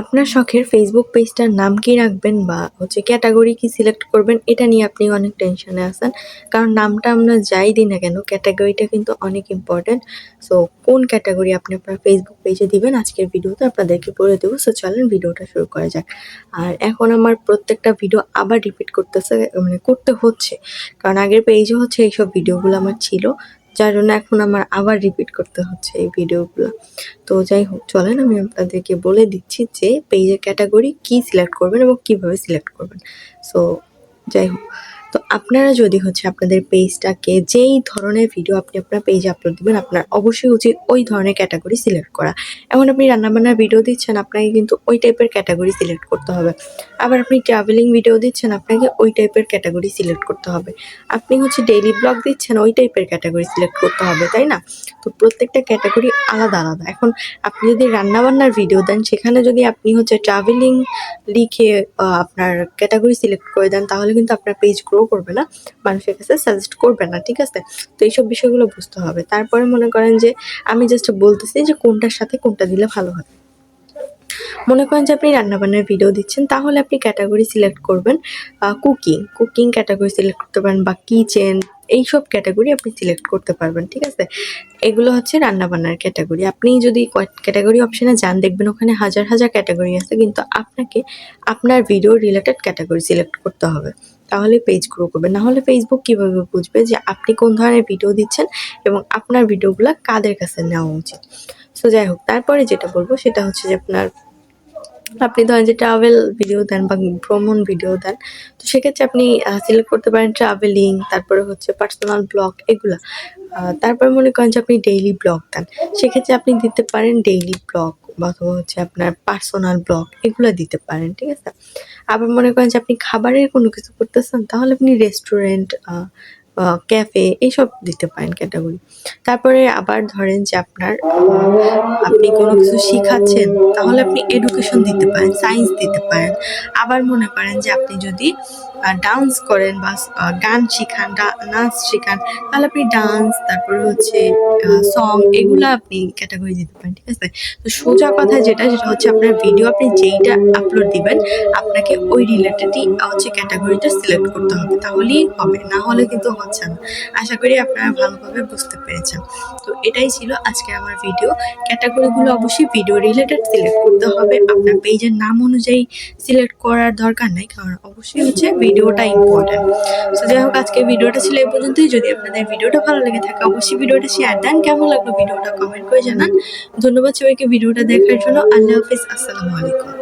আপনার শখের ফেসবুক পেজটার নাম কি রাখবেন বা হচ্ছে ক্যাটাগরি কি সিলেক্ট করবেন, এটা নিয়ে আপনি অনেক টেনশনে আছেন। কারণ নামটা আমরা যাই দিই না কেন ক্যাটাগরিটা কিন্তু অনেক ইম্পর্ট্যান্ট সো কোন ক্যাটাগরি আপনি আপনার ফেসবুক পেজে দিবেন, আজকের ভিডিওতে আপনাদেরকে বলে দেবো। সো চলেন ভিডিওটা শুরু করা যাক। আর এখন আমার প্রত্যেকটা ভিডিও আবার রিপিট করতেছে মানে করতে হচ্ছে। কারণ আগের পেজে হচ্ছে এইসব ভিডিওগুলো আমার ছিল। যার জন্য এখন আমার আবার রিপিট করতে হচ্ছে এই ভিডিওগুলো তো যাই হোক, চলেন আমি আপনাদেরকে বলে দিচ্ছি যে পেজের ক্যাটাগরি কি সিলেক্ট করবেন এবং কীভাবে সিলেক্ট করবেন। সো যাই হোক তো আপনারা যদি হচ্ছে আপনাদের পেজটাকে যেই ধরনের ভিডিও আপনি আপনার পেজে আপলোড দেবেন, আপনার অবশ্যই উচিত ওই ধরনের ক্যাটাগরি সিলেক্ট করা। এখন আপনি রান্নাবান্নার ভিডিও দিচ্ছেন, আপনাকে কিন্তু ওই টাইপের ক্যাটাগরি সিলেক্ট করতে হবে। আবার আপনি ট্রাভেলিং ভিডিও দিচ্ছেন, আপনাকে ওই টাইপের ক্যাটাগরি সিলেক্ট করতে হবে। আপনি হচ্ছে ডেইলি ব্লগ দিচ্ছেন, ওই টাইপের ক্যাটাগরি সিলেক্ট করতে হবে, তাই না? তো প্রত্যেকটা ক্যাটাগরি আলাদা আলাদা। এখন আপনি যদি রান্নাবান্নার ভিডিও দেন, সেখানে যদি আপনি হচ্ছে ট্রাভেলিং লিখে আপনার ক্যাটাগরি সিলেক্ট করে দেন, তাহলে কিন্তু আপনার পেজ গ্রো করবে না, মানুষের কাছে সাজেস্ট করবে না, ঠিক আছে? তো এইসব বিষয়গুলো বুঝতে হবে। তারপরে মনে করেন যে, আমি জাস্ট বলতেছি যে কোনটার সাথে কোনটা দিলে ভালো হবে মনে করেন যে আপনি রান্নাবান্নার ভিডিও দিচ্ছেন, তাহলে আপনি ক্যাটাগরি সিলেক্ট করবেন কুকিং কুকিং ক্যাটাগরি সিলেক্ট করতে পারেন বা কিচেন এইসব ক্যাটাগরি আপনি সিলেক্ট করতে পারবেন, ঠিক আছে? এগুলো হচ্ছে রান্নাবান্নার ক্যাটাগরি আপনি যদি ক্যাটাগরি অপশানে যান, দেখবেন ওখানে হাজার হাজার ক্যাটাগরি আছে, কিন্তু আপনাকে আপনার ভিডিও রিলেটেড ক্যাটাগরি সিলেক্ট করতে হবে। তাহলে পেজ গ্রো করবে। না হলে ফেসবুক কীভাবে বুঝবে যে আপনি কোন ধরনের ভিডিও দিচ্ছেন এবং আপনার ভিডিওগুলো কাদের কাছে নেওয়া উচিত? সো যাই হোক, তারপরে যেটা বলব সেটা হচ্ছে যে আপনার আপনি ধরেন যে ট্রাভেল ভিডিও দেন বা ভ্রমণ ভিডিও দেন, তো সেক্ষেত্রে আপনি সিলেক্ট করতে পারেন ট্রাভেলিং তারপরে হচ্ছে পার্সোনাল ব্লগ এগুলা। তারপরে মনে করেন যে আপনি ডেইলি ব্লগ দেন, সেক্ষেত্রে আপনি দিতে পারেন ডেইলি ব্লগ অথবা হচ্ছে আপনার পার্সোনাল ব্লগ এগুলো দিতে পারেন, ঠিক আছে? আবার মনে করেন যে আপনি খাবারের কোনো কিছু করতেছেন, তাহলে আপনি রেস্টুরেন্ট ক্যাফে এইসব দিতে পারেন ক্যাটাগরি তারপরে আবার ধরেন যে আপনার, আপনি কোনো কিছু শিখাচ্ছেন, তাহলে আপনি এডুকেশন দিতে পারেন সায়েন্স দিতে পারেন। আবার মনে করেন যে আপনি যদি ডান্স করেন বা গান শিখান নাচ শিখান, তাহলে আপনি ডান্স তারপরে হচ্ছে সং এগুলো আপনি ক্যাটাগরি দিতে পারেন, ঠিক আছে? তো সোজা কথা যেটা, সেটা হচ্ছে আপনার ভিডিও আপনি যেইটা আপলোড দিবেন, আপনাকে ওই রিলেটেডই হচ্ছে ক্যাটাগরিটা সিলেক্ট করতে হবে। তাহলেই হবে, না হলে কিন্তু হচ্ছে না। আশা করি আপনারা ভালোভাবে বুঝতে পেরেছেন। তো এটাই ছিল আজকে আমার ভিডিও ক্যাটাগরিগুলো অবশ্যই ভিডিও রিলেটেড সিলেক্ট করতে হবে। আপনার পেজের নাম অনুযায়ী সিলেক্ট করার দরকার নাই, কারণ অবশ্যই হচ্ছে ভিডিওটা ইম্পর্ট্যান্ট তো যাই হোক আজকে ভিডিওটা ছিল এই পর্যন্তই। যদি আপনাদের ভিডিওটা ভালো লেগে থাকে, অবশ্যই ভিডিওটা শেয়ার দেন কেমন লাগল ভিডিওটা? কমেন্ট করে জানান। ধন্যবাদ সবাইকে ভিডিওটা দেখার জন্য। আল্লাহ হাফিজ, আসসালামু আলাইকুম।